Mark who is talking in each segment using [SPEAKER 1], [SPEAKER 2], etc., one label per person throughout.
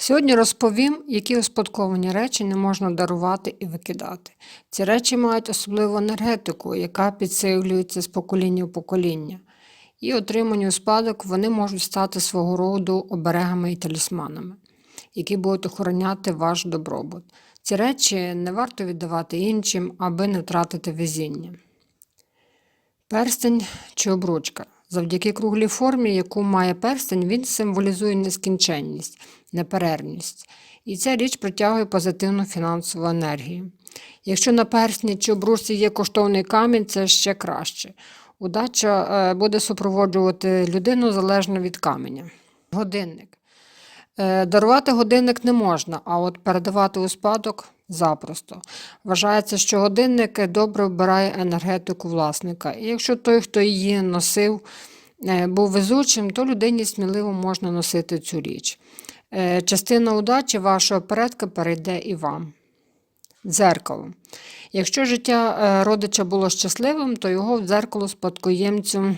[SPEAKER 1] Сьогодні розповім, які успадковані речі не можна дарувати і викидати. Ці речі мають особливу енергетику, яка підсилюється з покоління в покоління. І отримані у спадок вони можуть стати свого роду оберегами і талісманами, які будуть охороняти ваш добробут. Ці речі не варто віддавати іншим, аби не втратити везіння. Перстень чи обручка. Завдяки круглій формі, яку має перстень, він символізує нескінченність, неперервність. І ця річ притягує позитивну фінансову енергію. Якщо на персні чи обрусі є коштовний камінь, це ще краще. Удача е, буде супроводжувати людину залежно від каменя. Годинник. Е, Дарувати годинник не можна, а от передавати у спадок запросто. Вважається, що годинник добре вбирає енергетику власника. І якщо той, хто її носив, е, був везучим, то людині сміливо можна носити цю річ. Е, Частина удачі вашого предка перейде і вам. Дзеркало. Якщо життя родича було щасливим, то його в дзеркало спадкоємцю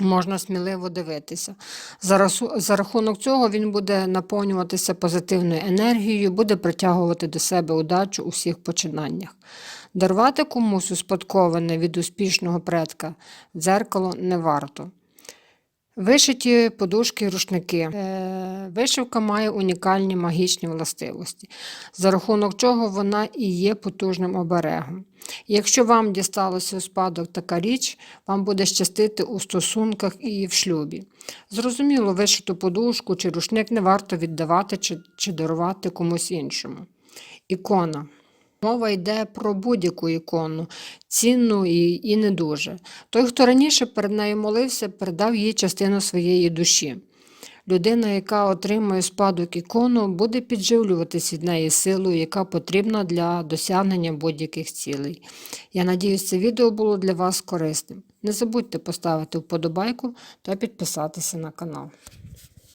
[SPEAKER 1] можна сміливо дивитися. За, рахунок цього він буде наповнюватися позитивною енергією, буде притягувати до себе удачу у всіх починаннях. Дарувати комусь успадковане від успішного предка дзеркало не варто. Вишиті подушки рушники. Е, Вишивка має унікальні магічні властивості, за рахунок чого вона і є потужним оберегом. Якщо вам дісталося у спадок така річ, вам буде щастити у стосунках і в шлюбі. Зрозуміло, вишиту подушку чи рушник не варто віддавати чи, чи дарувати комусь іншому. Ікона. Мова йде про будь-яку ікону, цінну і, і не дуже. Той, хто раніше перед нею молився, передав їй частину своєї душі. Людина, яка отримує спадок ікону, буде підживлюватись від неї силою, яка потрібна для досягнення будь-яких цілей. Я надіюсь, це відео було для вас корисним. Не забудьте поставити вподобайку та підписатися на канал.